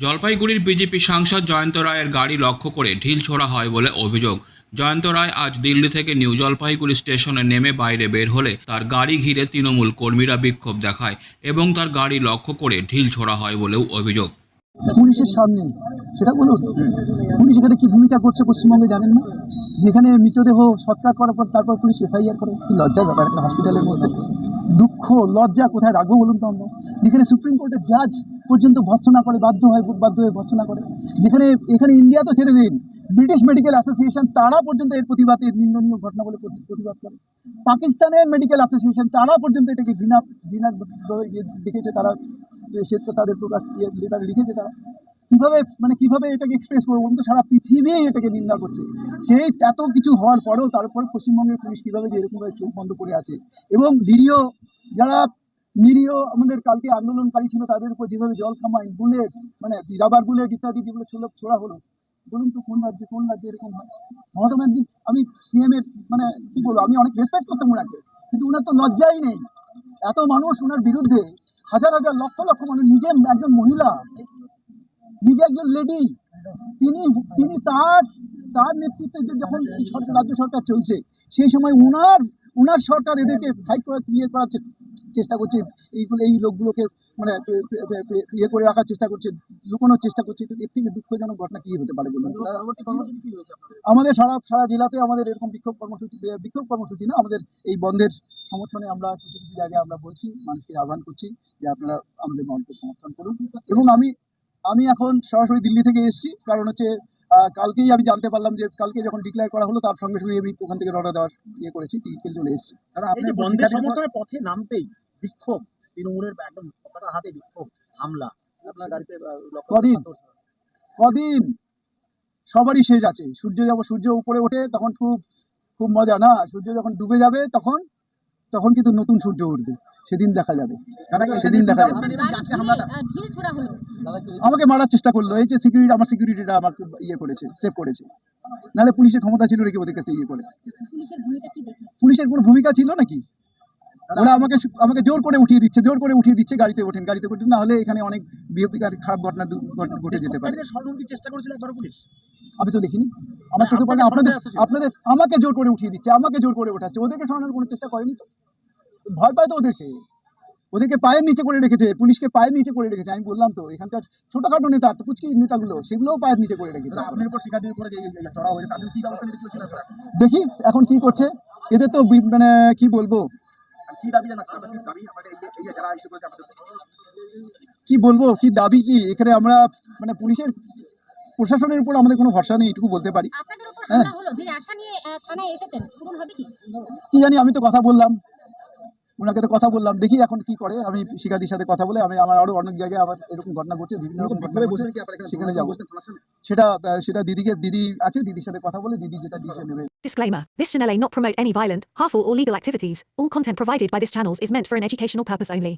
জলপাইগুড়ির বিজেপি সাংসদ জয়ন্ত রায়ের গাড়ি লক্ষ্য করে ঢিল ছোড়া হয় বলে অভিযোগ। জয়ন্ত রায় আজ দিল্লি থেকে নিউ জলপাইগুড়ি স্টেশনে নেমে বাইরে বের হলে তার গাড়ি ঘিরে তৃণমূল কর্মীরা বিক্ষোভ দেখায় এবং তার গাড়ি লক্ষ্য করে ঢিল ছোড়া হয় বলেও অভিযোগ। পুলিশের সামনে, সেটা বলুন, পুলিশ এখানে কি ভূমিকা করছে পশ্চিমবঙ্গে জানেন না? যেখানে মৃতদেহ সৎকার করার পর তারপর পুলিশ এফআইআর করে। কি লজ্জার ব্যাপার একটা হসপিটালের মধ্যে। দুঃখ, লজ্জা, কোথায় রাখব বলুন তো আমরা? যেখানে সুপ্রিম কোর্টের জাজ পর্যন্ত ভৎসনা করে, বাধ্য হয়, বাধ্য হয়ে ভৎসনা করে। যেখানে, এখানে ইন্ডিয়া তো ছেড়ে দিন। ব্রিটিশ মেডিকেল অ্যাসোসিয়েশন তারা পর্যন্ত এর প্রতিবাদের নিন্দনীয় ঘটনা বলে প্রতিবাদ করে। পাকিস্তানের মেডিকেল অ্যাসোসিয়েশন তারা পর্যন্ত এটাকে ঘৃণা ঘৃণা ইয়ে দেখেছে তারা। সে তাদের প্রকাশ লেটার লিখেছে তারা। কীভাবে মানে কীভাবে এটাকে এক্সপ্রেস করব? বলুন তো, সারা পৃথিবী এটাকে নিন্দা করছে। সেই এত কিছু হওয়ার পরেও তারপরে পশ্চিমবঙ্গের পুলিশ কীভাবে যে এরকমভাবে চোখ বন্ধ করে আছে? এবং নিরীহ যারা নিরীহ আমাদের কালকে আন্দোলনকারী ছিল, তাদের উপর যেভাবে জল কামাই বুলেট মানে রাবার বুলেট ইত্যাদি যেগুলো ছিল, ছোড়া হলো। বলুন তো কোন রাজ্যে কোন রাজ্যে এরকম হয়? মমতা ব্যানার্জি, আমি সিএম এর মানে কি বলব, আমি অনেক রেসপেক্ট করতাম ওনাকে কিন্তু ওনার তো লজ্জাই নেই। এত মানুষ ওনার বিরুদ্ধে, হাজার হাজার লক্ষ লক্ষ মানুষ, নিজে একজন মহিলা, নিজে একজন লেডি তিনি তিনি তার তার নেতৃত্বে যে যখন সরকার, রাজ্য সরকার চলছে, সেই সময় উনার উনার সরকার এদেরকে ফাইট করার ইয়ে করার চেষ্টা করছে এইগুলো এই লোকগুলোকে মানে ইয়ে করে রাখার চেষ্টা করছে লুকানোর চেষ্টা করছে এর থেকে দুঃখজনক ঘটনা কি হতে পারে বলুন? আমাদের সারা সারা জেলাতে আমাদের এরকম বিক্ষোভ কর্মসূচি বিক্ষোভ কর্মসূচি না আমাদের এই বন্ধের সমর্থনে আমরা কিছু কিছু জায়গায় আমরা বলছি মানুষকে আহ্বান করছি যে আপনারা আমাদের বন্ধকে সমর্থন করুন। এবং আমি আমি এখন সরাসরি দিল্লি থেকে এসেছি কারণ হচ্ছে কালকেই আমি জানতে পারলাম যে কালকে যখন ডিক্লেয়ার করা হলো তার সঙ্গে সঙ্গে আমি ওখান থেকে রওনা দেওয়ার ইয়ে করেছি টিকিট কেটে চলে এসেছি। যে আপনি পথে নামতেই বিক্ষোভ তৃণমূলের একদম পতাকা হাতে বিক্ষোভ হামলা। আপনার গাড়িতে কদিন? কদিন? সবারই শেষ আছে। সূর্য যখন সূর্য উপরে ওঠে তখন খুব খুব মজা না? সূর্য যখন ডুবে যাবে তখন তখন কিন্তু নতুন সূর্য উঠবে। সেদিন দেখা যাবে। সেদিন দেখা যাবে। আমাকে মারার চেষ্টা করল। এই যে সিকিউরিটি আমার সিকিউরিটিটা আমার ইয়ে করেছে সেভ করেছে। নাহলে পুলিশের ক্ষমতা ছিল নাকি ওদের কাছে ইয়ে করে? পুলিশের কোনো ভূমিকা ছিল নাকি? ওরা আমাকে আমাকে জোর করে উঠিয়ে দিচ্ছে জোর করে উঠিয়ে দিচ্ছে গাড়িতে ওঠেন গাড়িতে ওঠেন না হলে এখানে অনেক বিএপি খারাপ ঘটনা ঘটে যেতে পারে। চেষ্টা করেছিল একবার পুলিশ? আমি তো দেখিনি। আমার চোখে পড়ে আপনাদের আপনাদের আমাকে জোর করে উঠিয়ে দিচ্ছে আমাকে জোর করে ওঠাচ্ছে ওদেরকে সরানোর কোনো চেষ্টা করেনি তো? ভয় পায় তো ওদেরকে। ওদেরকে পায়ের নিচে করে রেখেছে পুলিশকে পায়ের নিচে করে রেখেছে আমি বললাম তো এখানকার ছোটখাটো নেতা পুচকি নেতাগুলো সেগুলোও পায়ের নিচে করে রেখেছে। আপনার উপর শিকার করে চড়া হয়েছে তাদের কি ব্যবস্থা নিতে দেখি এখন কি করছে। এদের তো মানে কি বলব? কি দাবি জানাচ্ছেন? কি দাবি? আমাদের এই যে যারা ইস্যু করেছে আমাদের কি বলব? কি দাবি কি? এখানে আমরা মানে পুলিশের প্রশাসনের উপর আমাদের কোনো ভরসা নেই এটুকু বলতে পারি। হ্যাঁ। কি জানি আমি তো কথা বললাম। ওনাকে তো কথা বললাম দেখি এখন কি করে আমি শিকাদির সাথে কথা বলে আমি আমার আরো অনেক জায়গায় আবার এরকম ঘটনা ঘটছে বিভিন্ন রকম ঘটনা বিক্ষোভে ঘটছে বসবেন কি আপনারা এখানে সেখানে যাবো বসবেন থানার সামনে? সেটা আহ, সেটা দিদিকে দিদি আছে দিদির সাথে কথা বলে দিদি যেটা ডিসিশন নেবে Disclaimer This channel may not promote any violent, harmful, or legal activities. All content provided by this channel is meant for an educational purpose only.